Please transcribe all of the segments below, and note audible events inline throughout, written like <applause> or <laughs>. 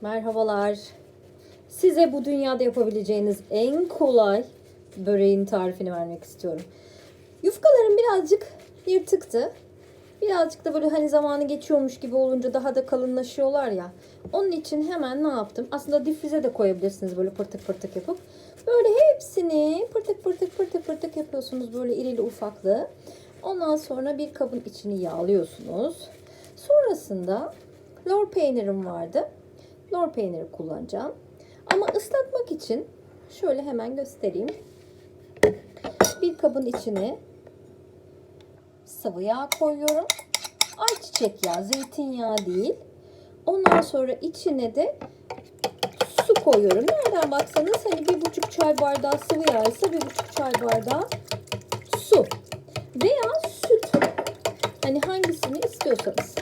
Merhabalar. Size bu dünyada yapabileceğiniz en kolay böreğin tarifini vermek istiyorum. Yufkalarım birazcık yırtıktı. Birazcık da böyle hani zamanı geçiyormuş gibi olunca daha da kalınlaşıyorlar ya. Onun için hemen ne yaptım? Aslında difrize de koyabilirsiniz böyle pırtık pırtık yapıp. Böyle hepsini pırtık pırtık pırtık pırtık yapıyorsunuz böyle irili ufaklı. Ondan sonra bir kabın içini yağlıyorsunuz. Sonrasında lor peynirim vardı. Lor peyniri kullanacağım. Ama ıslatmak için şöyle hemen göstereyim. Bir kabın içine sıvı yağ koyuyorum. Ayçiçek yağı, zeytinyağı değil. Ondan sonra içine de su koyuyorum. Nereden baksanız hani bir buçuk çay bardağı sıvı yağ ise bir buçuk çay bardağı su veya süt. Hani hangisini istiyorsanız.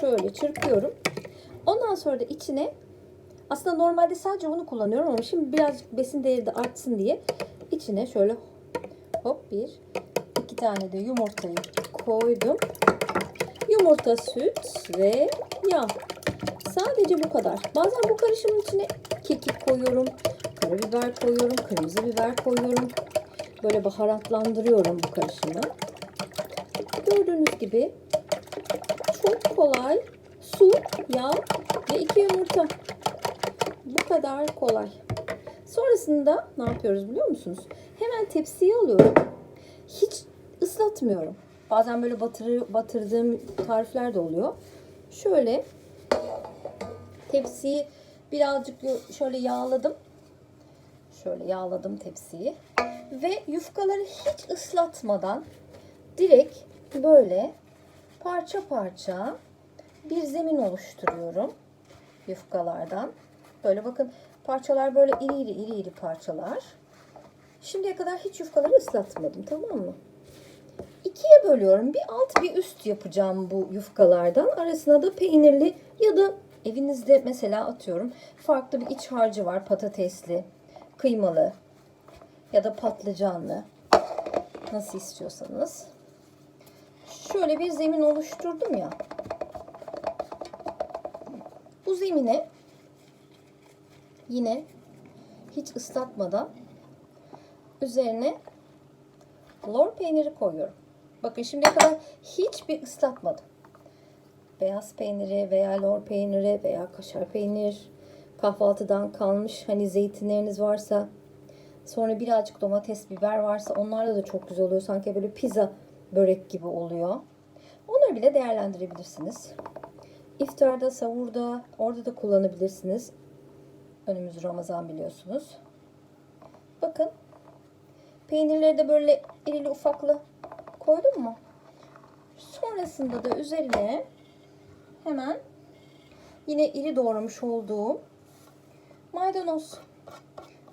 Şöyle çırpıyorum. Ondan sonra da içine aslında normalde sadece bunu kullanıyorum ama şimdi birazcık besin değeri de artsın diye içine şöyle hop bir iki tane de yumurtayı koydum. Yumurta, süt ve yağ. Sadece bu kadar. Bazen bu karışımın içine kekik koyuyorum, karabiber koyuyorum, kırmızı biber koyuyorum. Böyle baharatlandırıyorum bu karışımı. Gördüğünüz gibi çok kolay su, yağ ve iki yumurta. Bu kadar kolay. Sonrasında ne yapıyoruz biliyor musunuz? Hemen tepsiye alıyorum. Hiç ıslatmıyorum. Bazen böyle batırı, batırdığım tarifler de oluyor. Şöyle tepsiyi birazcık şöyle yağladım. Şöyle yağladım tepsiyi. Ve yufkaları hiç ıslatmadan direkt böyle parça parça bir zemin oluşturuyorum yufkalardan. Böyle bakın parçalar böyle iri iri iri iri parçalar. Şimdiye kadar hiç yufkaları ıslatmadım tamam mı? İkiye bölüyorum. Bir alt bir üst yapacağım bu yufkalardan. Arasına da peynirli ya da evinizde mesela atıyorum farklı bir iç harcı var. Patatesli, kıymalı ya da patlıcanlı. Nasıl istiyorsanız. Şöyle bir zemin oluşturdum ya. Bu zemine yine hiç ıslatmadan üzerine lor peyniri koyuyorum. Bakın şimdiye kadar hiçbir ıslatmadım. Beyaz peyniri veya lor peyniri veya kaşar peynir, kahvaltıdan kalmış hani zeytinleriniz varsa, sonra birazcık domates, biber varsa onlarla da çok güzel oluyor. Sanki böyle pizza börek gibi oluyor. Onları bile değerlendirebilirsiniz. İftarda, savurda, orada da kullanabilirsiniz. Önümüz Ramazan biliyorsunuz. Bakın. Peynirleri de böyle irili ufaklı koydum mu? Sonrasında da üzerine hemen yine iri doğramış olduğum maydanoz.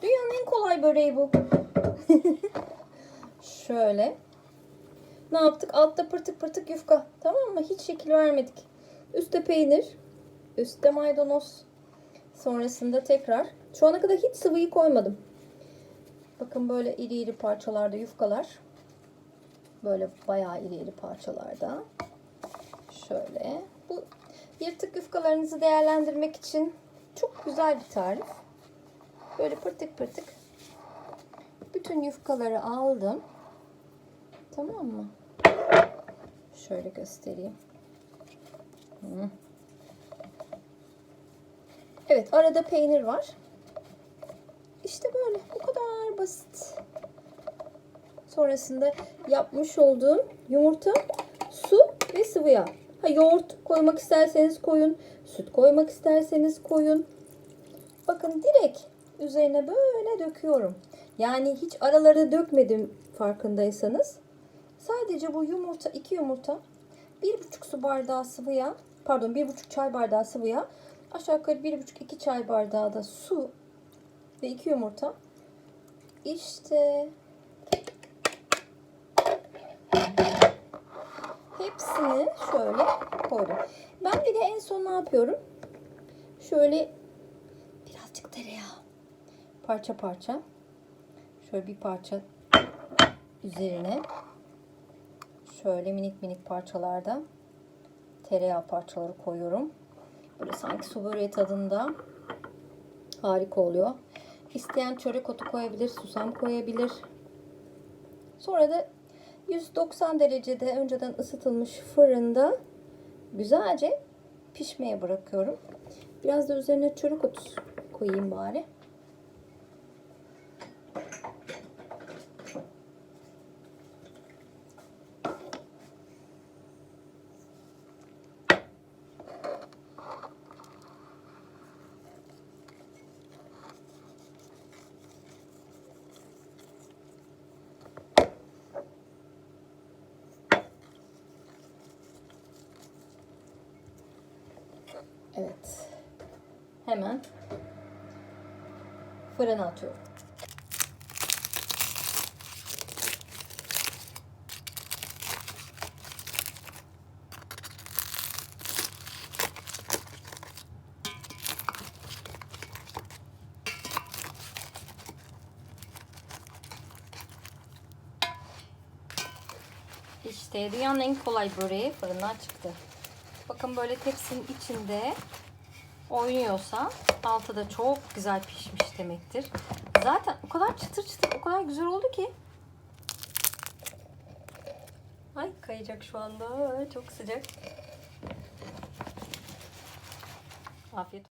Dünyanın en kolay böreği bu. <laughs> Şöyle. Ne yaptık? Altta pırtık pırtık yufka. Tamam mı? Hiç şekil vermedik. Üstte peynir. Üstte maydanoz. Sonrasında tekrar. Şu ana kadar hiç sıvıyı koymadım. Bakın böyle iri iri parçalarda yufkalar. Böyle bayağı iri iri parçalarda. Şöyle. Bu yırtık yufkalarınızı değerlendirmek için çok güzel bir tarif. Böyle pırtık pırtık. Bütün yufkaları aldım. Tamam mı? Şöyle göstereyim. Evet arada peynir var. İşte böyle bu kadar basit. Sonrasında yapmış olduğum yumurta, su ve sıvı yağ. Ha yoğurt koymak isterseniz koyun, süt koymak isterseniz koyun. Bakın direkt üzerine böyle döküyorum. Yani hiç aralara dökmedim farkındaysanız. Sadece bu yumurta, iki yumurta, bir buçuk su bardağı sıvı yağ, pardon bir buçuk çay bardağı sıvı yağ, aşağı yukarı bir buçuk iki çay bardağı da su ve iki yumurta. İşte hepsini şöyle koydum. Ben bir de en son ne yapıyorum? Şöyle birazcık tereyağı parça parça şöyle bir parça üzerine şöyle minik minik parçalarda tereyağı parçaları koyuyorum. Böyle sanki su böreği tadında. Harika oluyor. İsteyen çörek otu koyabilir, susam koyabilir. Sonra da 190 derecede önceden ısıtılmış fırında güzelce pişmeye bırakıyorum. Biraz da üzerine çörek otu koyayım bari. Evet. Hemen fırına atıyorum. İşte dünyanın en kolay böreği fırından çıktı. Bakın böyle tepsinin içinde oynuyorsa altı da çok güzel pişmiş demektir. Zaten o kadar çıtır çıtır o kadar güzel oldu ki. Ay kayacak şu anda. Çok sıcak. Afiyet